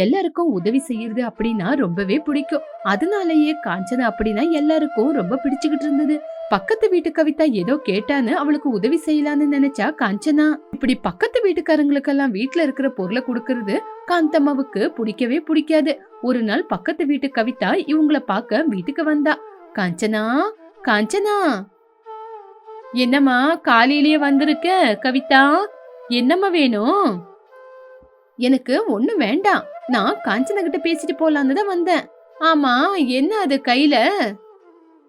எல்லாருக்கும் உதவி செய்யறது அப்படின்னா ரொம்பவே பிடிக்கும். அதனாலயே காஞ்சனா அப்படின்னா எல்லாருக்கும் ரொம்ப பிடிச்சுக்கிட்டு இருந்தது. பக்கத்து வீட்டு கவிதா ஏதோ கேட்டான்னு அவளுக்கு உதவி செய்யலான்னு நினைச்சா காஞ்சனா இப்படி பக்கத்து வீட்டுக்காரங்களுக்கெல்லாம் வீட்டுல இருக்கிற பொருளை கொடுக்கறது காந்தம்மாவுக்கு பிடிக்கவே பிடிக்காது. ஒரு நாள் பக்கத்து வீட்டு கவிதா இவங்கள பார்க்க வீட்டுக்கு வந்தா காஞ்சனா காஞ்சனா என்னம்மா காலையிலேயே வந்திருக்க கவிதா என்னம்மா வேணும்? எனக்கு ஒண்ணு வேண்டாம். நான் காஞ்சனா கிட்ட பேசிட்டு போலான்னு தான் வந்தேன். ஆமா என்ன அது கையில?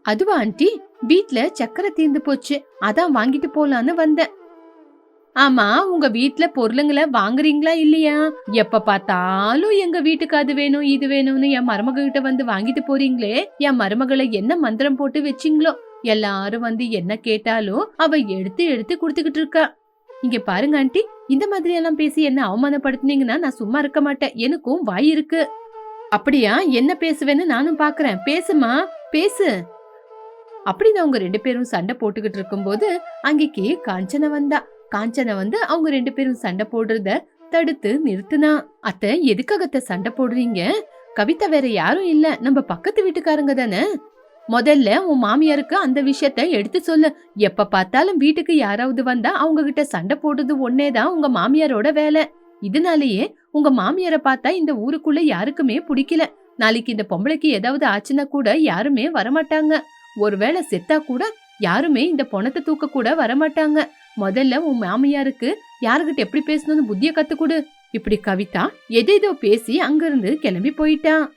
அதுவா ஆண்டி? வீட்ல சக்கரை தீர்ந்து போச்சு. அதான் வாங்கிட்டு போலான்னு வந்தேன். ஆமா உங்க வீட்ல பொருளுங்களை வாங்குறீங்களா இல்லையா? எப்ப பார்த்தாலும் எங்க வீட்டுக்கு அது வேணும் இது வேணும்னு என் மருமக கிட்ட வந்து வாங்கிட்டு போறீங்களே? என் மருமகளை என்ன மந்திரம் போட்டு வச்சிங்களோ? எல்லாரும் வந்து என்ன கேட்டாலும் அவ எடுத்து எடுத்து கொடுத்துக்கிட்டு இருக்கா. இங்க பாருங்க ஆண்டி. இந்த மாதிரி எல்லாம் பேசி என்ன அவமானப்படுத்துனீங்கன்னா நான் சும்மா இருக்க மாட்டேன். எனக்கும் வாய் இருக்கு. அப்படியா? என்ன பேசுவேன்னு நானும் பாக்குறேன். பேசுமா பேசு. அப்படின்னு அவங்க ரெண்டு பேரும் சண்டை போட்டுக்கிட்டு இருக்கும்போது அங்கேக்கு காஞ்சனா வந்தா. காஞ்சனா வந்து அவங்க ரெண்டு பேரும் சண்டை போடுறத தடுத்து நிறுத்தினா. அத்தை எதுக்காகத்த சண்டை போடுறீங்க? கவிதா வேற யாரும் இல்ல. நம்ம பக்கத்து வீட்டுக்காரங்க தானே? முதல்ல உன் மாமியாருக்கு அந்த விஷயத்த எடுத்து சொல்லு. எப்ப பார்த்தாலும் வீட்டுக்கு யாராவது வந்தா அவங்க கிட்ட சண்டை போடுறது ஒன்னேதான் உங்க மாமியாரோட வேலை. இதனாலேயே உங்க மாமியார பார்த்தா இந்த ஊருக்குள்ள யாருக்குமே பிடிக்கல. நாளைக்கு இந்த பொம்பளைக்கு ஏதாவது ஆச்சுன்னா கூட யாருமே வரமாட்டாங்க. ஒருவேளை செத்தா கூட யாருமே இந்த பொணத்தை தூக்க கூட வரமாட்டாங்க. முதல்ல உன் மாமியாருக்கு யாருகிட்ட எப்படி பேசணும்னு புத்திய கத்துக்கொடு கொடு. இப்படி கவிதா எதேதோ பேசி அங்கிருந்து கிளம்பி போயிட்டான்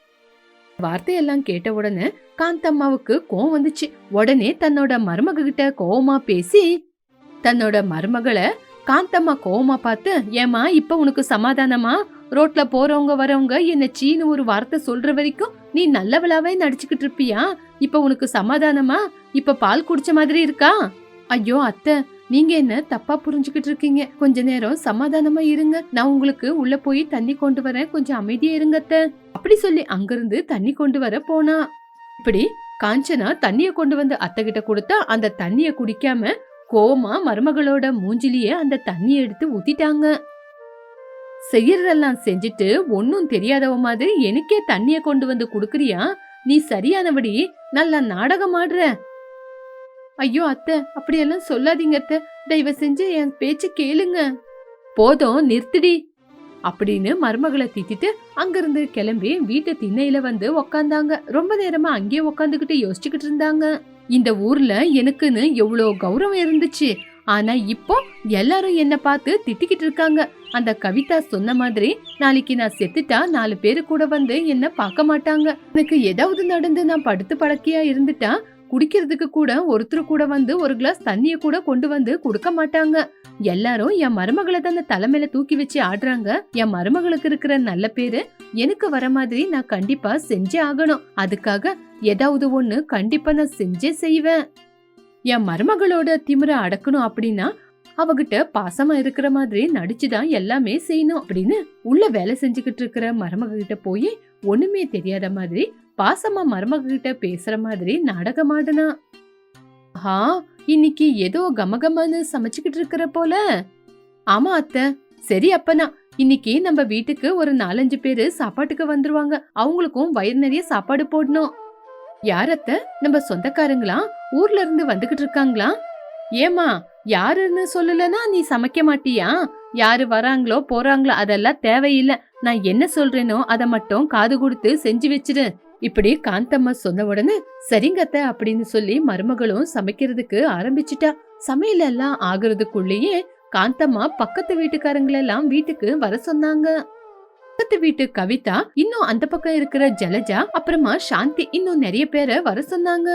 வார்த்தையெல்லாம் கேட்ட உடனே காந்தம்மாவுக்கு கோவம் வந்துச்சு. உடனே தன்னோட மருமக கிட்ட கோவமா பேசி தன்னோட மருமகளை காந்தம்மா கோவமா பார்த்து ஏமா இப்ப உனக்கு சமாதானமா? ரோட்ல போறவங்க வரவங்க என்ன சீனு ஒரு வார்த்தை சொல்ற வரைக்கும் நீ நல்லவளாவே நடிச்சுக்கிட்டு இருப்பியா? இப்ப உனக்கு சமாதானமா? இப்ப பால் குடிச்ச மாதிரி இருக்கா? ஐயோ அத்தை நீங்க என்ன தப்பா புரிஞ்சுக்கிட்டு இருக்கீங்க? கொஞ்ச நேரம் சமாதானமா இருங்க. நான் உங்களுக்கு உள்ள போய் தண்ணி கொண்டு வரேன். கொஞ்சம் அமைதியா இருங்க அத்தை அப்படி சொல்லி அங்கிருந்து தண்ணி கொண்டு வர போனா. இப்படி காஞ்சனா தண்ணிய கொண்டு வந்து அத்தை கிட்ட கொடுத்தா அந்த தண்ணிய குடிக்காம கோமா மருமகளோட மூஞ்சிலேயே அந்த தண்ணியை எடுத்து ஊத்திட்டாங்க. செய்யறதெல்லாம் செஞ்சுட்டு ஒன்னும் தெரியாதவ மாதிரி எனக்கே தண்ணிய கொண்டு வந்து குடுக்கறியா? நீ சரியானபடி நல்லா நாடகம் ஆடுற ஐயோ அத்தை அப்படியெல்லாம் சொல்லாதீங்க அத்தை. தயவு செஞ்சு என் பேச்ச கேளுங்க. போதும் நிறுத்திடி. அப்படின்னு மருமகளை திட்டிட்டு அங்கிருந்து கிளம்பி வீட்டு திண்ணையில வந்து உக்காந்தாங்க. ரொம்ப நேரமா அங்கேயே உக்காந்துக்கிட்டு யோசிச்சுக்கிட்டு இருந்தாங்க. இந்த ஊர்ல எனக்குன்னு எவ்வளோ கௌரவம் இருந்துச்சு. ஆனா இப்போ எல்லாரும் என்ன பார்த்து திட்டிக்கிட்டு இருக்காங்க. அந்த கவிதா சொன்ன மாதிரி நாளைக்கு நான் செத்துட்டா நாலு பேரு கூட வந்து என்ன பார்க்க மாட்டாங்க. எனக்கு ஏதாவது நடந்து நான் படுத்து படக்கையா இருந்துட்டா குடிக்கிறதுக்கு கூட ஒருத்தர் கூட வந்து ஒரு கிளாஸ் தண்ணிய கூட கொண்டு வந்து கொடுக்க மாட்டாங்க. எல்லாரும் என் மருமகளை தான் தலைமையில தூக்கி வச்சு ஆடுறாங்க. என் மருமகளுக்கு இருக்கிற நல்ல பேரு எனக்கு வர மாதிரி நான் கண்டிப்பா செஞ்சே ஆகணும். அதுக்காக ஏதாவது ஒண்ணு கண்டிப்பா நான் செஞ்சே செய்வேன். என் மருமகளோட திமிர அடக்கணும் அப்படின்னா அவகிட்ட பாசமா இருக்கிற மாதிரி நடிச்சுதான் எல்லாமே செய்யணும் அப்படின்னு உள்ள வேலை செஞ்சுக்கிட்டு இருக்கிற மருமக கிட்ட போய் ஒண்ணுமே தெரியாத மாதிரி பாசமா மருமக கிட்ட பேசுற மாதிரி நாடகம் ஆடுனா ஆஹா இன்னைக்கு ஏதோ கமகமன்னு சமைச்சுக்கிட்டு இருக்கிற போல. ஆமா அத்தை. சரி அப்பனா. இன்னைக்கு நம்ம வீட்டுக்கு ஒரு நாலஞ்சு பேரு சாப்பாட்டுக்கு வந்துருவாங்க. அவங்களுக்கும் வயிறு நிறைய சாப்பாடு போடணும். யார் அத்தை? நம்ம சொந்தக்காரங்களா? ஊர்ல இருந்து வந்துகிட்டு இருக்காங்களா? ஏமா யாருன்னு சொல்லலனா நீ சமைக்க மாட்டியா? யாரு வராங்களோ போறாங்களோ அதெல்லாம் தேவையில்லை. நான் என்ன சொல்றேனோ அதை மட்டும் காது கொடுத்து செஞ்சு வச்சிரு. இப்படி காந்தம்மா சொன்ன உடனே சரிங்கத்த அப்படின்னு சொல்லி மருமகளும் சமைக்கிறதுக்கு ஆரம்பிச்சிட்டா. சமையல் எல்லாம் ஆகுறதுக்குள்ளேயே காந்தம்மா பக்கத்து வீட்டுக்காரங்களெல்லாம் வீட்டுக்கு வர சொன்னாங்க. பக்கத்து வீட்டு கவிதா இன்னும் அந்த பக்கம் இருக்கிற ஜலஜா அப்புறமா சாந்தி இன்னும் நிறைய பேரை வர சொன்னாங்க.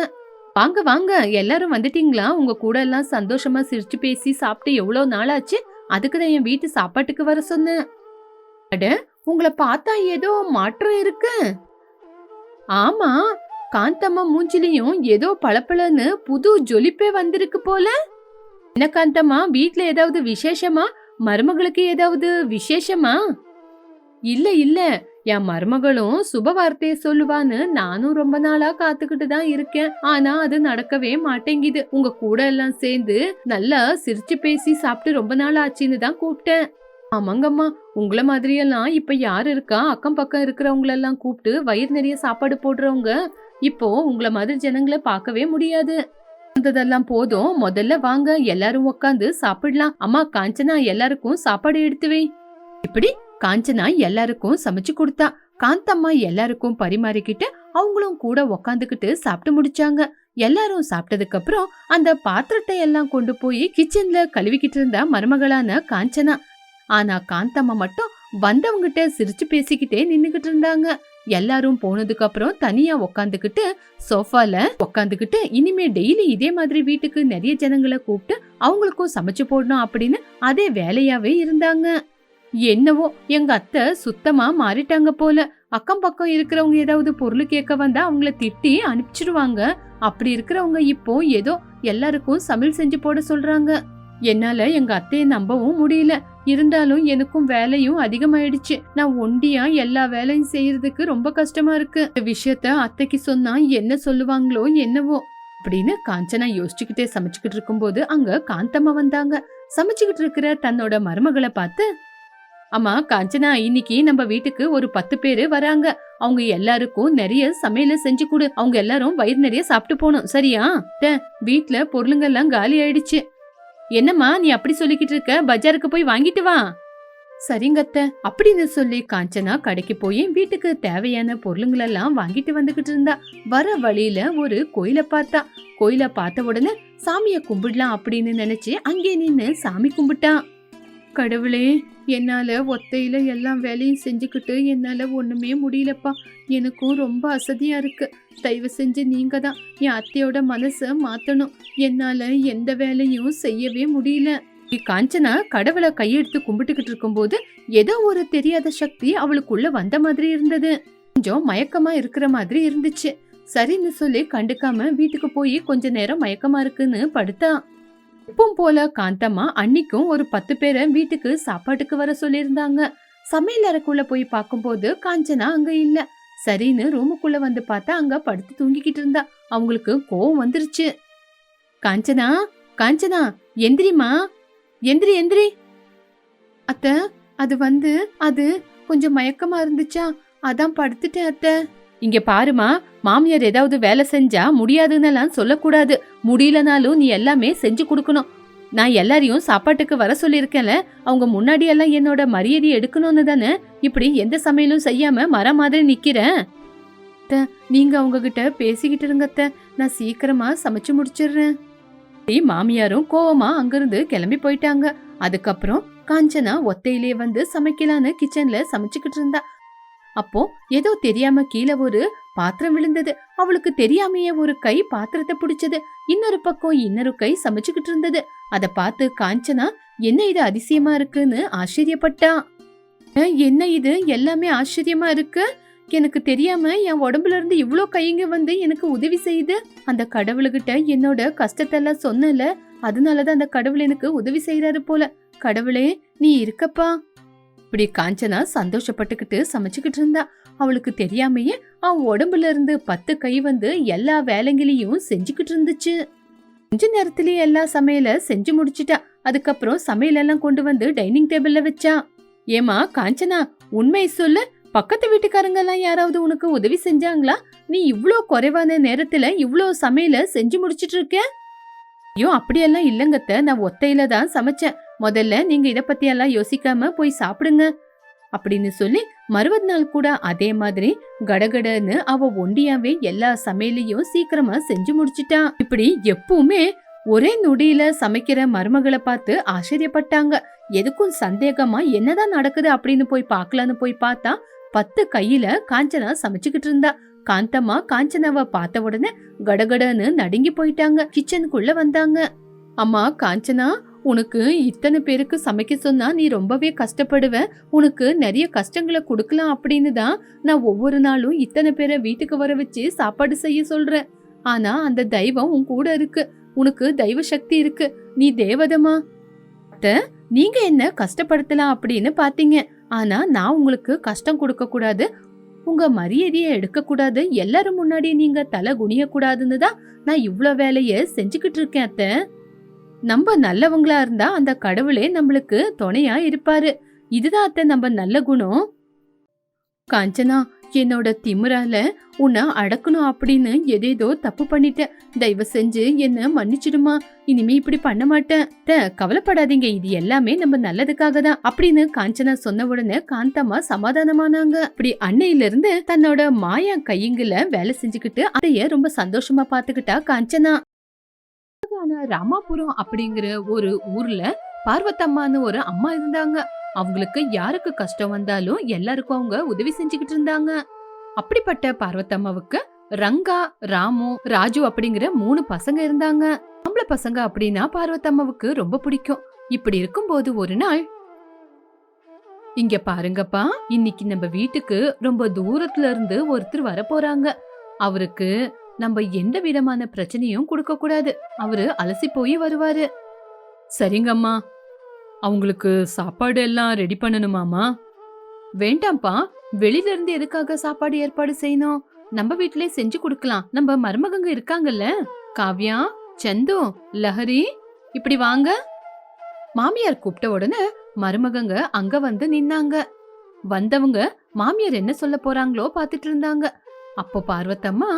வாங்க வாங்க எல்லாரும் வந்துட்டீங்களா? உங்க கூட எல்லாம் சந்தோஷமா சிரிச்சு பேசி சாப்பிட்டு எவ்வளவு நாள் ஆச்சு அதுக்கு தான் என் வீட்டு சாப்பாட்டுக்கு வர சொன்னேன். அட உங்களை பார்த்தா ஏதோ மாற்றம் இருக்கு. ஆமா காந்தம்மா மூஞ்சிலையும் ஏதோ பளபளன்னு புது ஜொலிப்பே வந்திருக்கு போல. என்ன காந்தம்மா வீட்ல ஏதாவது விசேஷமா? மருமகளுக்கு ஏதாவது விசேஷமா? இல்ல இல்ல. என் மருமகளும் சுப வார்த்தைய சொல்லுவான்னு நானும் ரொம்ப நாளா காத்துக்கிட்டு தான் இருக்கேன். ஆனா அது நடக்கவே மாட்டேங்குது. உங்க கூட எல்லாம் சேர்ந்து நல்லா சிரிச்சு பேசி சாப்பிட்டு ரொம்ப நாள் ஆச்சுன்னு தான் கூப்பிட்டேன். ஆமாங்கம்மா உங்களை மாதிரியெல்லாம் இப்ப யார் இருக்கா? அக்கம் பக்கம் இருக்கிறவங்களெல்லாம் கூப்பிட்டு வயிறு நிறைய சாப்பாடு போடுறவங்க இப்போ உங்களை மாதிரி ஜனங்களை பார்க்கவே முடியாது. வந்ததெல்லாம் போதும். முதல்ல வாங்க. எல்லாரும் உட்காந்து சாப்பிடலாம். அம்மா காஞ்சனா எல்லாருக்கும் சாப்பாடு எடுத்து வை. இப்படி காஞ்சனா எல்லாருக்கும் சமைச்சு கொடுத்தா காந்தம்மா எல்லாருக்கும் பரிமாறிக்கிட்டு அவங்களும் கூட உக்காந்துக்கிட்டு சாப்பிட்டு முடிச்சாங்க. எல்லாரும் சாப்பிட்டதுக்கு அப்புறம் அந்த பாத்திரத்தை எல்லாம் கொண்டு போய் கிச்சன்ல கழுவிக்கிட்டு இருந்த மருமகளான காஞ்சனா ஆனா காந்தம்மா மட்டும் வந்தவங்கிட்ட சிரிச்சு பேசிக்கிட்டே நின்னுகிட்டு இருந்தாங்க. எல்லாரும் போனதுக்கு அப்புறம் தனியா உக்காந்துக்கிட்டு சோஃபால உக்காந்துக்கிட்டு இனிமே டெய்லி இதே மாதிரி வீட்டுக்கு நிறைய ஜனங்களை கூப்பிட்டு அவங்களுக்கும் சமைச்சு போடணும் அப்படின்னு அதே வேலையாவே இருந்தாங்க. என்னவோ எங்க அத்தை சுத்தமா மாறிட்டாங்க போல. அக்கம் பக்கம் இருக்கிறவங்க ஏதாவது பொருள் கேட்க வந்தா அவங்கள திட்டி அனுப்பிச்சிடுவாங்க அப்படி இருக்கிறவங்க இப்போ ஏதோ எல்லாருக்கும் சமையல் செஞ்சு போட சொல்றாங்க. என்னால எங்க அத்தையை நம்பவும் முடியல. இருந்தாலும் எனக்கும் வேலையும் அதிகமாயிடுச்சு. நான் ஒண்டியா எல்லா வேலையும் செய்யறதுக்கு ரொம்ப கஷ்டமா இருக்கு. இந்த விஷயத்த அத்தைக்கு சொன்னா என்ன சொல்லுவாங்களோ என்னவோ அப்படின்னு காஞ்சனா யோசிச்சுக்கிட்டே சமைச்சுக்கிட்டு இருக்கும்போது அங்க காந்தம்மா வந்தாங்க. சமைச்சுக்கிட்டு இருக்கிற தன்னோட மருமகளை பார்த்து அம்மா காஞ்சனா இன்னைக்கு நம்ம வீட்டுக்கு ஒரு பத்து பேரு வராங்க. அவங்க எல்லாருக்கும் நிறைய சமையல செஞ்சு கொடு. அவங்க எல்லாரும் வயிறு நிறைய சாப்பிட்டு போகணும். சரியா? வீட்டுல வீட்ல பொருளுங்க எல்லாம் காலி ஆயிடுச்சு. என்னம்மா நீ அப்படி சொல்லிக்கிட்டு இருக்க? பஜாருக்கு போய் வாங்கிட்டு வா. சரிங்கத்த அப்படின்னு சொல்லி காஞ்சனா கடைக்கு போய் வீட்டுக்கு தேவையான பொருளுங்களெல்லாம் வாங்கிட்டு வந்துகிட்டு இருந்தா. வர வழியில ஒரு கோயில பார்த்தா. கோயில பார்த்த உடனே சாமிய கும்பிடலாம் அப்படின்னு நினைச்சு அங்கே நின்னு சாமி கும்பிட்டா. கடவுளே என்னால ஒத்தையில எல்லா வேலையும் செஞ்சுக்கிட்டு என்னால ஒண்ணுமே முடியலப்பா. எனக்கும் ரொம்ப அசதியா இருக்கு. தயவு செஞ்சு நீங்க தான் என் அத்தையோட மனசை மாத்தணும். என்னால எந்த வேலையும் செய்யவே முடியல. காஞ்சனா கடவுளை கையெடுத்து கும்பிட்டுக்கிட்டு இருக்கும்போது ஏதோ ஒரு தெரியாத சக்தி அவளுக்குள்ள வந்த மாதிரி இருந்தது. கொஞ்சம் மயக்கமா இருக்கிற மாதிரி இருந்துச்சு. சரின்னு சொல்லி கண்டுக்காம வீட்டுக்கு போய் கொஞ்ச நேரம் மயக்கமா இருக்குன்னு படுத்தா. எப்பவும் போல காந்தம்மா அன்னைக்கும் ஒரு பத்து பேரை வீட்டுக்கு சாப்பாட்டுக்கு வர சொல்லியிருந்தாங்க. சமையல் அறைக்குள்ள போய் பார்க்கும்போது காஞ்சனா அங்க இல்லை. சரின்னு ரூமுக்குள்ள வந்து பார்த்தா அங்க படுத்து தூங்கிக்கிட்டு இருந்தா. அவங்களுக்கு கோவம் வந்துருச்சு. காஞ்சனா காஞ்சனா எந்திரிமா எந்திரி எந்திரி. அத்த அது வந்து அது கொஞ்சம் மயக்கமா இருந்துச்சா? அதான் படுத்துட்டேன் அத்த. இங்க பாருமா மாமியார் ஏதாவது வேலை செஞ்சா முடியாதுன்னெல்லாம் சொல்லக்கூடாது. முடியலனாலும் நீ எல்லாமே செஞ்சு கொடுக்கணும். நான் எல்லாரையும் சாப்பாட்டுக்கு வர சொல்லியிருக்கேன்ல அவங்க முன்னாடியெல்லாம் என்னோட மரியாதையை எடுக்கணும்னு தானே இப்படி எந்த சமையலும் செய்யாம மர மாதிரி நிக்கிறேன். அத்தை, நீங்க அவங்க கிட்ட பேசிக்கிட்டு இருங்கத்த நான் சீக்கிரமா சமைச்சு முடிச்சிடுறேன். மாமியாரும் கோவமா அங்கிருந்து கிளம்பி போயிட்டாங்க. அதுக்கப்புறம் காஞ்சனா ஒத்தையிலே வந்து சமைக்கலான்னு கிச்சன்ல சமைச்சுக்கிட்டு இருந்தா. அப்போ ஏதோ தெரியாம கீழே ஒரு பாத்திரம் விழுந்தது. அவளுக்கு தெரியாமையே ஒரு கை பாத்திரத்தை பிடிச்சது. இன்னொரு பக்கம் இன்னொரு கை சமைச்சுக்கிட்டு இருந்தது. அத பார்த்து காஞ்சனா என்ன இது அதிசயமா இருக்குன்னு ஆச்சரியப்பட்டா? என்ன இது? எல்லாமே ஆச்சரியமா இருக்கு? எனக்கு தெரியாம என் உடம்புல இருந்து இவ்வளோ கைங்க வந்து எனக்கு உதவி செய்யுது? அந்த கடவுளுகிட்ட என்னோட கஷ்டத்தை எல்லாம் சொன்னல அதனாலதான் அந்த கடவுள் எனக்கு உதவி செய்யறாரு போல. கடவுளே நீ இருக்கப்பா. இப்படி காஞ்சனா சந்தோஷப்பட்டுக்கிட்டு சமைச்சுக்கிட்டு இருந்தா. அவளுக்கு தெரியாமையே அவன் உடம்புல இருந்து பத்து கை வந்து எல்லா வேலைங்களையும் செஞ்சுக்கிட்டு இருந்துச்சு. கொஞ்ச நேரத்திலேயே எல்லா சமையல செஞ்சு முடிச்சிட்டா. அதுக்கப்புறம் சமையல் எல்லாம் கொண்டு வந்து டைனிங் டேபிள்ல வச்சா. ஏமா காஞ்சனா உண்மை சொல்லு. பக்கத்து வீட்டுக்காரங்க எல்லாம் யாராவது உனக்கு உதவி செஞ்சாங்களா? நீ இவ்ளோ குறைவான நேரத்துல இவ்ளோ சமையல செஞ்சு முடிச்சிட்டு இருக்க? ஐயோ அப்படியெல்லாம் இல்லங்கத்த. நான் ஒத்தையில தான் சமைச்சேன். முதல்ல நீங்க இதை பத்தியெல்லாம் யோசிக்காம போய் சாப்பிடுங்க அப்படின்னு சொல்லி மறுபது நாள் கூட அதே மாதிரி கடகடன்னு அவ ஒண்டியாவே எல்லா சமையலையும் சீக்கிரமா செஞ்சு முடிச்சிட்டா. இப்படி எப்பவுமே ஒரே நொடியில சமைக்கிற மருமகளை பார்த்து ஆச்சரியப்பட்டாங்க. எதுக்கும் சந்தேகமா என்னதான் நடக்குது? அப்படின்னு போய் பார்க்கலான்னு போய் பார்த்தா பத்து கையில காஞ்சனா சமைச்சுக்கிட்டு இருந்தா. காந்தம்மா காஞ்சனாவை பார்த்த உடனே கடகடன்னு நடுங்கி போயிட்டாங்க. கிச்சனுக்குள்ள வந்தாங்க. அம்மா காஞ்சனா உனக்கு இத்தனை பேருக்கு சமைக்க சொன்னா நீ ரொம்பவே கஷ்டப்படுவ. உனக்கு நிறைய கஷ்டங்களை கொடுக்கலாம் அப்படின்னு தான் நான் ஒவ்வொரு நாளும் இத்தனை பேரை வீட்டுக்கு வர வச்சு சாப்பாடு செய்ய சொல்றேன். ஆனா அந்த தெய்வம் உன் கூட இருக்கு. உனக்கு தெய்வ சக்தி இருக்கு. நீ தேவதமா நீங்க என்ன கஷ்டப்படுத்தலாம் அப்படின்னு பாத்தீங்க. ஆனா நான் உங்களுக்கு கஷ்டம் கொடுக்க கூடாது. உங்க மரியாதையை எடுக்க கூடாது. எல்லாரும் முன்னாடி நீங்க தலை குனிய கூடாதுன்னு தான் நான் இவ்வளோ வேலையை செஞ்சுக்கிட்டு இருக்கேன் அத்தை. நம்ம நல்லவங்களா இருந்தா அந்த கடவுளே நம்மளுக்கு துணையா இருப்பாரு. இதுதான் அத்தை நம்ம நல்ல குணம். காஞ்சனா என்னோட திமுறால உன்னை அடக்கணும் அப்படின்னு எதேதோ தப்பு பண்ணிட்டேன். தயவு செஞ்சு என்ன மன்னிச்சிடுமா. இனிமே இப்படி பண்ண மாட்டேன். த கவலைப்படாதீங்க. இது எல்லாமே நம்ம நல்லதுக்காக தான். அப்படின்னு காஞ்சனா சொன்ன உடனே காந்தம்மா சமாதானமானாங்க. அப்படி அன்னையில இருந்து தன்னோட மாயா கையுங்குல வேலை செஞ்சுக்கிட்டு அதைய ரொம்ப சந்தோஷமா பாத்துக்கிட்டா காஞ்சனா. அழகான ராமாபுரம் அப்படிங்கிற ஒரு ஊர்ல பார்வத்தம்மான்னு ஒரு அம்மா இருந்தாங்க. அவங்களுக்கு யாருக்கு கஷ்டம் வந்தாலும் எல்லாருக்கும் அவங்க உதவி செஞ்சுக்கிட்டு இருந்தாங்க. அப்படிப்பட்ட பார்வத்தம்மாவுக்கு ரங்கா ராமு ராஜு அப்படிங்கிற மூணு பசங்க இருந்தாங்க. ஆம்பளை பசங்க அப்படின்னா பார்வத்தம்மாவுக்கு ரொம்ப பிடிக்கும். இப்படி இருக்கும்போது ஒரு நாள் இங்க பாருங்கப்பா இன்னைக்கு நம்ம வீட்டுக்கு ரொம்ப தூரத்துல இருந்து ஒருத்தர் வர போறாங்க அவருக்கு நம்ம எந்த விதமான பிரச்சனையும் கொடுக்க கூடாது. அவரு அலசி போய் வருவாரு. சரிங்கம்மா. அவங்களுக்கு சாப்பாடு எல்லாம் ரெடி பண்ணணுமாமா வேண்டாம்ப்பா. வெளியில இருந்து எதுக்காக சாப்பாடு ஏற்பாடு செய்யணும்? நம்ம வீட்டிலே செஞ்சு கொடுக்கலாம். நம்ம மருமகங்க இருக்காங்கல்ல. காவ்யா சந்து லஹரி இப்படி வாங்க. மாமியார் கூப்பிட்ட உடனே மருமகங்க அங்க வந்து நின்னாங்க. வந்தவங்க மாமியார் என்ன சொல்ல போறாங்களோ பாத்துட்டு இருந்தாங்க. அப்போ பார்வத்தம்மா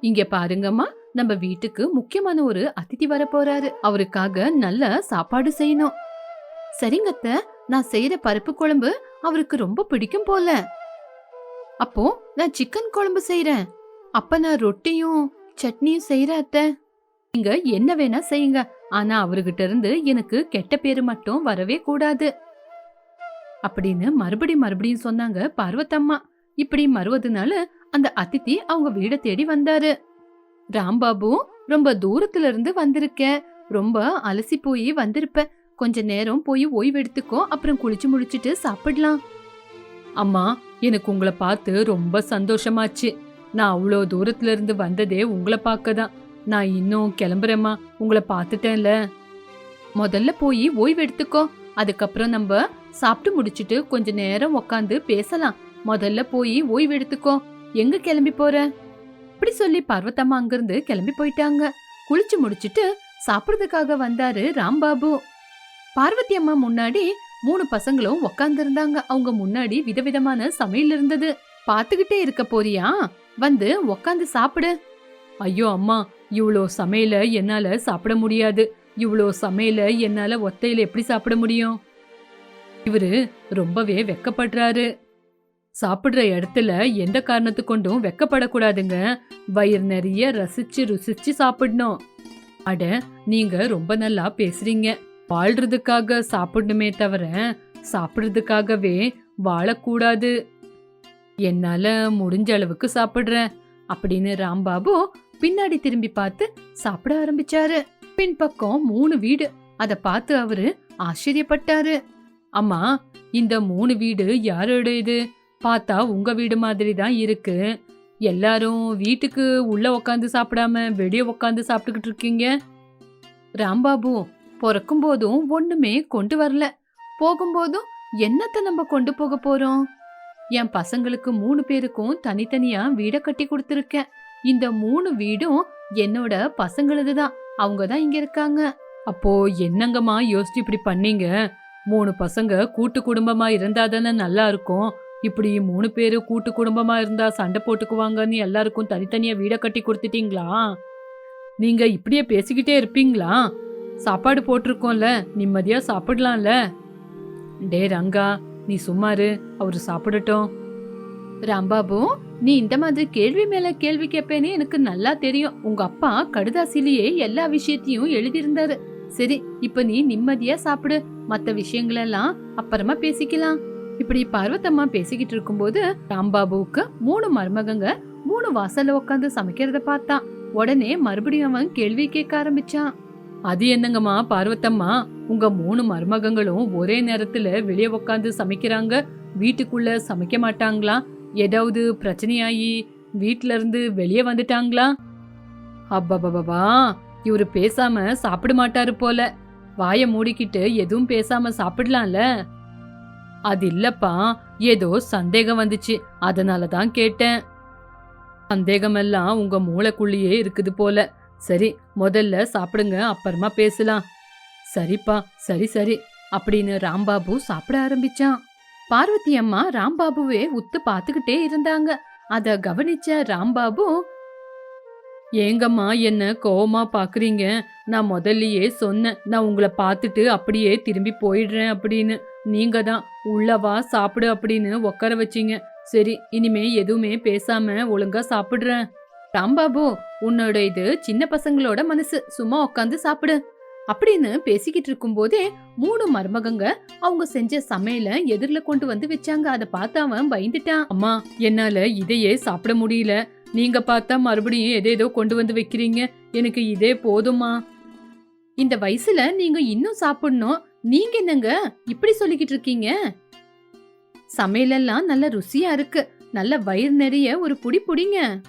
இங்க பாருங்கம்மா நம்ம வீட்டுக்கு முக்கியமான ஒரு அதிதி வர போறாரு. அவருக்காக நல்ல சாப்பாடு செய்யணும். சரிங்கத்த நான் செய்யற பருப்பு குழம்பு அவருக்கு ரொம்ப பிடிக்கும் போல. அப்போ நான் சிக்கன் குழம்பு செய்யறேன் அப்ப நான் ரொட்டியும் சட்னியும் செய்யறேன் அத்த. நீங்க என்ன வேணா செய்யுங்க. ஆனா அவர்கிட்ட இருந்து எனக்கு கெட்ட பேரு மட்டும் வரவே கூடாது. அப்படின்னு மறுபடி மறுபடியும் சொன்னாங்க பார்வத்தம்மா. இப்படி மறுவதுனால அந்த அதித்தி அவங்க வீட தேடி வந்தாரு. ராம்பாபு ரொம்ப தூரத்துல இருந்து வந்திருக்க. ரொம்ப அலசி போய் வந்திருப்ப. கொஞ்ச நேரம் போய் ஓய்வு எடுத்துக்கோ அப்புறம் குளிச்சு முடிச்சிட்டு சாப்பிடலாம். அம்மா எனக்கு உங்களை பார்த்து ரொம்ப சந்தோஷமாச்சு. நான் அவ்வளோ தூரத்துல இருந்து வந்ததே உங்களை பார்க்க தான் நான் இன்னும் கிளம்புறேம்மா. உங்களை பார்த்துட்டேன்ல. முதல்ல போய் ஓய்வு எடுத்துக்கோ அதுக்கப்புறம் நம்ம சாப்பிட்டு முடிச்சிட்டு கொஞ்ச நேரம் உக்காந்து பேசலாம். முதல்ல போய் ஓய்வு எடுத்துக்கோ எங்க கிளம்பி போற? இப்படி சொல்லி பார்வத்தம்மா அங்கிருந்து கிளம்பி போயிட்டாங்க. குளிச்சு முடிச்சிட்டு சாப்பிடுறதுக்காக வந்தாரு ராம்பாபு. பார்வதி அம்மா முன்னாடி மூணு பசங்களும் உக்காந்து இருந்தாங்க அவங்க முன்னாடி விதவிதமான சமையல் இருந்தது. பாத்துக்கிட்டே இருக்க போறியா? வந்து உக்காந்து சாப்பிடு. ஐயோ அம்மா இவ்வளோ சமையல என்னால சாப்பிட முடியாது. இவ்வளோ சமையல என்னால ஒத்தையில எப்படி சாப்பிட முடியும்? இவரு ரொம்பவே வெக்கப்படுறாரு. சாப்பிடுற இடத்துல எந்த காரணத்து கொண்டும் வெக்கப்படக்கூடாதுங்க. வயிறு நிறைய ரசிச்சு ருசிச்சு சாப்பிடணும். அட நீங்க ரொம்ப நல்லா பேசுறீங்க. வாழ்றதுக்காக சாப்பிடணுமே தவிர சாப்பிடுறதுக்காகவே வாழக்கூடாது. என்னால முடிஞ்ச அளவுக்கு சாப்பிடுறேன் அப்படின்னு ராம்பாபு பின்னாடி திரும்பி பார்த்து சாப்பிட ஆரம்பிச்சாரு. பின்பக்கம் மூணு வீடு. அத பார்த்து அவரு ஆச்சரியப்பட்டாரு. அம்மா இந்த மூணு வீடு யாரோட இது? பார்த்தா உங்க வீடு மாதிரி தான் இருக்கு. எல்லாரும் வீட்டுக்கு உள்ள உக்காந்து சாப்பிடாம வெளியே உக்காந்து சாப்பிட்டுக்கிட்டு இருக்கீங்க? ராம்பாபு பிறக்கும் போதும் ஒண்ணுமே கொண்டு வரல. போகும்போதும் என்னத்தை நம்ம கொண்டு போக போறோம்? என் பசங்களுக்கு மூணு பேருக்கும் தனித்தனியா வீட கட்டி கொடுத்துருக்கேன். இந்த மூணு வீடும் என்னோட பசங்களது தான் அவங்க தான் இங்க இருக்காங்க. அப்போ என்னங்கம்மா யோசிச்சு இப்படி பண்ணீங்க? மூணு பசங்க கூட்டு குடும்பமா இருந்தா தானே நல்லா இருக்கும். இப்படி மூணு பேரு கூட்டு குடும்பமா இருந்தா சண்டை போட்டுக்குவாங்கன்னு எல்லாருக்கும் தனித்தனியா வீடை கட்டி கொடுத்துட்டீங்களா? நீங்க இப்படியே பேசிக்கிட்டே இருப்பீங்களா? சாப்பாடு போட்டிருக்கோம்ல நிம்மதியா சாப்பிடலாம்ல. டே ரங்கா நீ சும்மாரு அவரு சாப்பிடட்டும். ராம்பாபு நீ இந்த மாதிரி கேள்வி மேல கேள்வி கேட்பேன்னு எனக்கு நல்லா தெரியும். உங்க அப்பா கடுதாசிலேயே எல்லா விஷயத்தையும் எழுதியிருந்தாரு. சரி இப்ப நீ நிம்மதியா சாப்பிடு. மத்த விஷயங்களெல்லாம் அப்புறமா பேசிக்கலாம். இப்படி பார்வத்தம்மா பேசிக்கிட்டு இருக்கும்போது ராம்பாபுவுக்கு மூணு மருமகங்க மூணு வாசல்ல உட்காந்து சமைக்கிறத பார்த்தான் உடனே மறுபடியும் அவன் கேள்வி கேட்க ஆரம்பிச்சான். அது என்னங்கம்மா பார்வத்தம்மா உங்க மூணு மருமகங்களும் ஒரே நேரத்துல வெளியே உட்காந்து சமைக்கிறாங்க. வீட்டுக்குள்ள சமைக்க மாட்டாங்களா? ஏதாவது பிரச்சனையாயி வீட்ல இருந்து வெளியே வந்துட்டாங்களா? அப்பா இவரு பேசாம சாப்பிட மாட்டாரு போல. வாய மூடிக்கிட்டு எதுவும் பேசாம சாப்பிடலாம்ல. அது இல்லப்பா ஏதோ சந்தேகம் வந்துச்சு. அதனால தான் கேட்டேன். சந்தேகமெல்லாம் உங்க மூளைக்குள்ளேயே இருக்குது போல. சரி முதல்ல சாப்பிடுங்க அப்புறமா பேசலாம். சரிப்பா சரி சரி அப்படின்னு ராம்பாபு சாப்பிட ஆரம்பிச்சான். பார்வதி அம்மா ராம்பாபுவே உத்து பார்த்துக்கிட்டே இருந்தாங்க. அத கவனிச்ச ராம்பாபு ஏங்கம்மா என்ன கோவமா பாக்குறீங்க நான் முதல்லயே சொன்னேன். நான் உங்களை பார்த்துட்டு அப்படியே திரும்பி போயிடுறேன் அப்படின்னு. நீங்க தான். உள்ளவா சாப்பிடு அப்படின்னு உட்கார வச்சீங்க. சரி இனிமே எதுவுமே பேசாம ஒழுங்கா சாப்பிடுறேன். ராம்பாபு உன்னோட இது சின்ன பசங்களோட மனசு. சும்மா உட்காந்து சாப்பிடு. அப்படின்னு பேசிக்கிட்டு இருக்கும்போதே மூணு மருமகங்க அவங்க செஞ்ச சமையல எதிரில கொண்டு வந்து வச்சாங்க. அதை பார்த்து அவன் பயந்துட்டான். அம்மா என்னால இதையே சாப்பிட முடியல. நீங்க பார்த்தா மறுபடியும் எதேதோ கொண்டு வந்து வைக்கிறீங்க. எனக்கு இதே போதுமா இந்த வயசுல நீங்க இன்னும் சாப்பிடணும். நீங்க என்னங்க இப்படி சொல்லிக்கிட்டு இருக்கீங்க? சமையலெல்லாம் நல்ல ருசியா இருக்கு. நல்ல வயிறு நிறைய ஒரு புடி புடிங்க.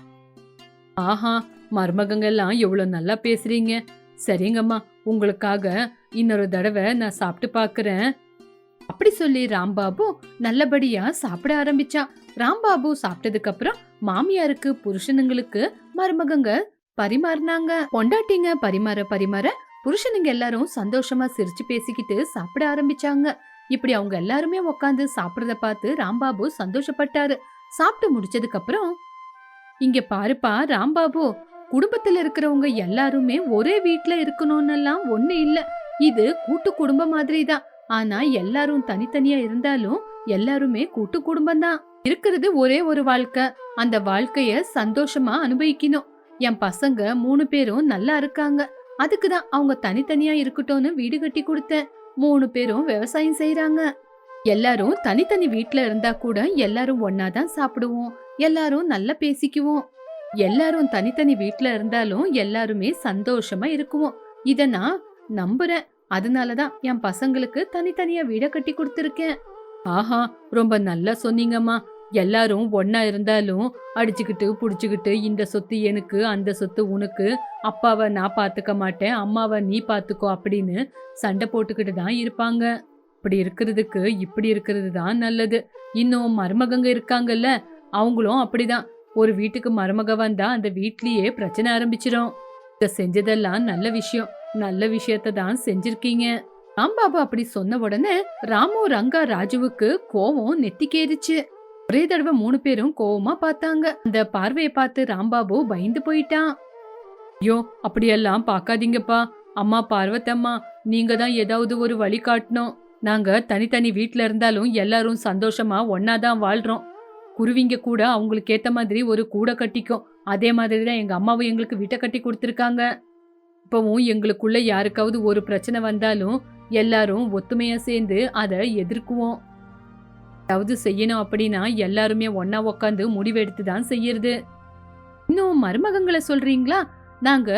ஆஹா மருமகங்கெல்லாம் எவ்வளவு நல்லா பேசுறீங்க. சரிங்கம்மா உங்களுக்காக இன்னொரு தடவை நான் சாப்பிட்டு பார்க்கறேன். அப்படி சொல்லி ராம்பாபு நல்லபடியா சாப்பிட ஆரம்பிச்சான் ராம்பாபு சாப்பிட்டதுக்கு அப்புறம் மாமியாருக்கு புருஷனுங்களுக்கு மருமகங்க பரிமாறினாங்க. பொண்டாட்டிங்க பரிமாற பரிமாற புருஷனுங்க எல்லாரும் சந்தோஷமா சிரிச்சு பேசிக்கிட்டு சாப்பிட ஆரம்பிச்சாங்க. இப்படி அவங்க எல்லாருமே உட்காந்து சாப்பிடுறத பார்த்து ராம்பாபு சந்தோஷப்பட்டாரு. சாப்பிட்டு முடிச்சதுக்கு அப்புறம் இங்க பாருப்பா ராம்பாபு குடும்பத்துல இருக்கிறவங்க எல்லாருமே ஒரே வீட்ல இருக்கணும்னெல்லாம் ஒண்ணு இல்ல. இது கூட்டு குடும்பம் மாதிரி தான் ஆனா எல்லாரும் தனித்தனியா இருந்தாலும் எல்லாருமே கூட்டு குடும்பம் தான் இருக்கிறது ஒரே ஒரு வாழ்க்கை. அந்த வாழ்க்கைய சந்தோஷமா அனுபவிக்கணும். என் பசங்க மூணு பேரும் நல்லா இருக்காங்க. அதுக்கு தான் அவங்க தனித்தனியா இருக்கட்டும்னு வீடு கட்டி கொடுத்தேன் மூணு பேரும் விவசாயம் செய்யறாங்க எல்லாரும் தனித்தனி வீட்ல இருந்தா கூட எல்லாரும் ஒன்னாதான் சாப்பிடுவோம். எல்லாரும் நல்லா பேசிக்குவோம். எல்லாரும் தனித்தனி வீட்ல இருந்தாலும் எல்லாருமே சந்தோஷமா இருக்குவோம். இத நான் நம்புறேன். அதனாலதான் என் பசங்களுக்கு தனித்தனியா வீட கட்டி கொடுத்துருக்கேன். ஆஹா ரொம்ப நல்லா சொன்னீங்கம்மா. எல்லாரும் ஒன்னா இருந்தாலும் அடிச்சுக்கிட்டு புடிச்சுக்கிட்டு இந்த சொத்து எனக்கு அந்த சொத்து உனக்கு அப்பாவை நான் பார்த்துக்க மாட்டேன் அம்மாவை நீ பார்த்துக்கோ அப்படின்னு சண்டை போட்டுக்கிட்டு தான் இருப்பாங்க. இப்படி இருக்கிறதுக்கு இப்படி இருக்கிறது தான் நல்லது. இன்னும் மருமகங்க இருக்காங்கல்ல அவங்களும் அப்படிதான். ஒரு வீட்டுக்கு மருமக வந்தா அந்த வீட்லயே பிரச்சனை ஆரம்பிச்சிடும் இதை செஞ்சதெல்லாம் நல்ல விஷயம். நல்ல விஷயத்த தான் செஞ்சிருக்கீங்க. ராம்பாபு அப்படி சொன்ன உடனே ராமு ரங்கா ராஜுவுக்கு கோவம் நெத்திக்கேறிச்சு. ஒரே தடவை மூணு பேரும் கோவமா பார்த்தாங்க. அந்த பார்வையை பார்த்து ராம்பாபு பயந்து போயிட்டான். ஐயோ அப்படியெல்லாம் பார்க்காதீங்கப்பா. அம்மா பார்வத்தம்மா நீங்க தான் ஏதாவது ஒரு வழி காட்டணும். நாங்க தனித்தனி வீட்ல இருந்தாலும் எல்லாரும் சந்தோஷமா ஒன்னாதான் வாழ்றோம். குருவிங்க கூட அவங்களுக்கு ஏத்த மாதிரி ஒரு கூடை கட்டிக்கும். அதே மாதிரி தான் எங்க அம்மாவும் எங்களுக்கு வீட்டை கட்டி கொடுத்துருக்காங்க. இப்பவும் எங்களுக்குள்ள யாருக்காவது ஒரு பிரச்சனை வந்தாலும் எல்லாரும் ஒத்துமையா சேர்ந்து அதை எதிர்க்குவோம். ஏதாவது செய்யணும் அப்படின்னா எல்லாருமே ஒன்னா உக்காந்து முடிவெடுத்து தான் செய்யறது. இன்னும் மருமகங்களை சொல்றீங்களா? நாங்க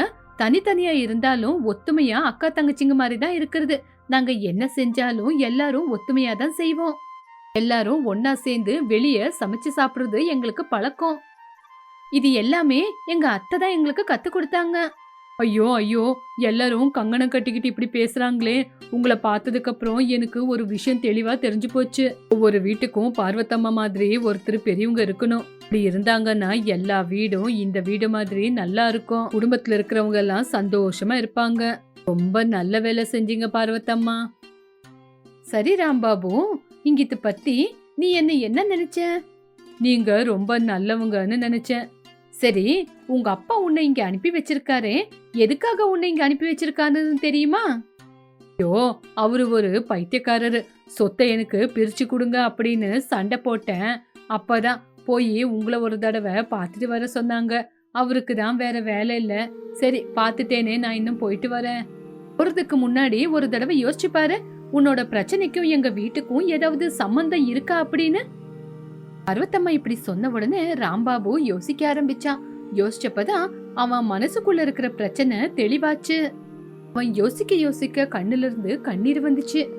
தனித்தனியா இருந்தாலும் ஒத்துமையா அக்கா தங்கச்சிங்க மாதிரி தான் இருக்கிறது. நாங்க என்ன செஞ்சாலும் எல்லாரும் ஒத்துமையா தான் செய்வோம். எல்லாரும் ஒன்னா சேர்ந்து வெளியே சமைச்சு சாப்பிடுறது எங்களுக்கு பழக்கம். இது எல்லாமே எங்க அத்தை தான் எங்களுக்கு கத்து கொடுத்தாங்க. ஐயோ ஐயோ எல்லாரும் கங்கணம் கட்டிக்கிட்டு இப்படி பேசுறாங்களே. உங்களை பார்த்ததுக்கு அப்புறம் எனக்கு ஒரு விஷயம் தெளிவா தெரிஞ்சு போச்சு. ஒவ்வொரு வீட்டுக்கும் பார்வத்தம்மா மாதிரி ஒருத்தர் பெரியவங்க இருக்கணும். இப்படி இருந்தாங்கன்னா எல்லா வீடும் இந்த வீடு மாதிரி நல்லா இருக்கும். குடும்பத்துல இருக்கிறவங்க எல்லாம் சந்தோஷமா இருப்பாங்க. ரொம்ப நல்ல வேலை செஞ்சீங்க பார்வத்தம்மா. சரி ராம்பாபு இங்கிட்டு பத்தி நீ என்ன என்ன நினைச்ச? நீங்க ரொம்ப நல்லவங்கன்னு நினைச்சேன் சரி உங்க அப்பா உன்னை இங்க அனுப்பி வச்சிருக்காரு. எதுக்காக உன்னை இங்க அனுப்பி வச்சிருக்காருன்னு தெரியுமா? ஐயோ அவரு ஒரு பைத்தியக்காரரு. சொத்தை எனக்கு பிரிச்சு கொடுங்க அப்படின்னு சண்டை போட்டேன். அப்பதான் போய் உங்களை ஒரு தடவை பார்த்துட்டு வர சொன்னாங்க. அவருக்கு தான் வேற வேலை இல்ல. சரி பார்த்துட்டேனே நான் இன்னும் போயிட்டு வரேன். போறதுக்கு முன்னாடி ஒரு தடவை யோசிச்சு பாரு. உன்னோட பிரச்சனைக்கும் எங்க வீட்டுக்கும் ஏதாவது சம்பந்தம் இருக்கா அப்படின்னு? பர்வத்தம்மா இப்படி சொன்ன உடனே ராம்பாபு யோசிக்க ஆரம்பிச்சான். யோசிச்சப்பதான் அவன் மனசுக்குள்ள இருக்கிற பிரச்சனை தெளிவாச்சு. அவன் யோசிக்க யோசிக்க கண்ணுல இருந்து கண்ணீர் வந்துச்சு.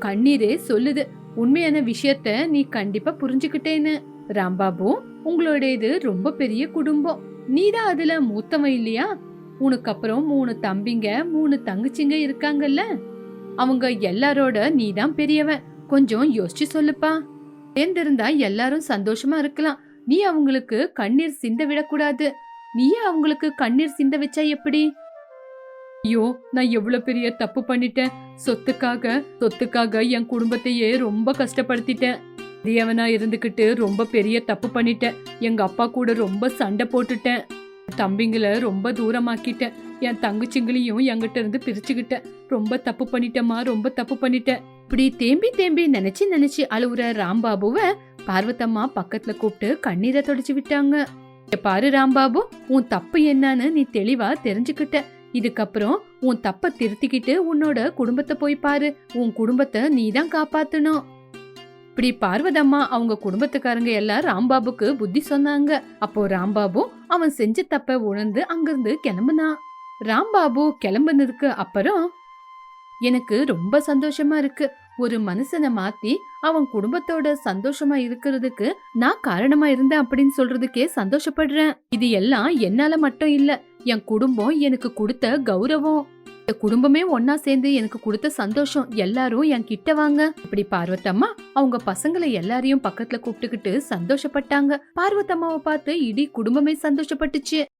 கண்ணீரே சொல்லுது உண்மையான விஷயத்த நீ கண்டிப்பா புரிஞ்சுக்கிட்டேன்னு. ராம்பாபு உங்களோட இது ரொம்ப பெரிய குடும்பம். நீதான் அதுல மூத்தவன் இல்லையா? உனக்கு அப்புறம் மூணு தம்பிங்க மூணு தங்கச்சிங்க இருக்காங்கல்ல? அவங்க எல்லாரோட நீதான் பெரியவன். கொஞ்சம் யோசிச்சு சொல்லுப்பா. சேர்ந்திருந்தா எல்லாரும் சந்தோஷமா இருக்கலாம். நீ அவங்களுக்கு கண்ணீர் சிந்த விடக்கூடாது. நீயே அவங்களுக்கு கண்ணீர் சிந்த வச்சா எப்படி? ஐயோ நான் எவ்வளவு பெரிய தப்பு பண்ணிட்டேன். சொத்துக்காக சொத்துக்காக என் குடும்பத்தையே ரொம்ப கஷ்டப்படுத்திட்டேன். பெரியவனா இருந்துகிட்டு ரொம்ப பெரிய தப்பு பண்ணிட்டேன். எங்க அப்பா கூட ரொம்ப சண்டை போட்டுட்டேன். தம்பிங்களை ரொம்ப தூரமாக்கிட்டேன். என் தங்கச்சிங்களையும் என்கிட்ட இருந்து பிரிச்சுக்கிட்டேன். ரொம்ப தப்பு பண்ணிட்டேம்மா ரொம்ப தப்பு பண்ணிட்டேன். இப்படி தேம்பி தேம்பி நினைச்சு நினைச்சு அழுவுற ராம்பாபுவ பார்வத்தம்மா பக்கத்துல கூப்பிட்டு கண்ணீரை தொடச்சு விட்டாங்க. பாரு ராம்பாபு உன் தப்பு என்னன்னு நீ தெளிவா தெரிஞ்சுக்கிட்ட. இதுக்கப்புறம் உன் தப்ப திருத்திக்கிட்டு உன்னோட குடும்பத்தை போய் பாரு. உன் குடும்பத்தை நீ தான் காப்பாத்தணும். இப்படி பார்வதம்மா அவங்க குடும்பத்துக்காரங்க எல்லாம் ராம்பாபுக்கு புத்தி சொன்னாங்க. அப்போ ராம்பாபு அவன் செஞ்ச தப்ப உணர்ந்து அங்கிருந்து கிளம்புனான் ராம்பாபு கிளம்புனதுக்கு அப்புறம் எனக்கு ரொம்ப சந்தோஷமா இருக்கு. ஒரு மனுஷனை மாத்தி அவன் குடும்பத்தோட சந்தோஷமா இருக்கிறதுக்கு நான் காரணமா இருந்தேன் அப்படின்னு சொல்றதுக்கே சந்தோஷப்படுறேன். இது எல்லாம் என்னால மட்டும் இல்ல. என் குடும்பம் எனக்கு கொடுத்த கௌரவம். இந்த குடும்பமே ஒன்னா சேர்ந்து எனக்கு கொடுத்த சந்தோஷம். எல்லாரும் என் கிட்ட வாங்க. இப்படி பார்வத்தம்மா அவங்க பசங்களை எல்லாரையும் பக்கத்துல கூப்பிட்டுக்கிட்டு சந்தோஷப்பட்டாங்க. பார்வத்தம்மாவை பார்த்து இடி குடும்பமே சந்தோஷப்பட்டுச்சு.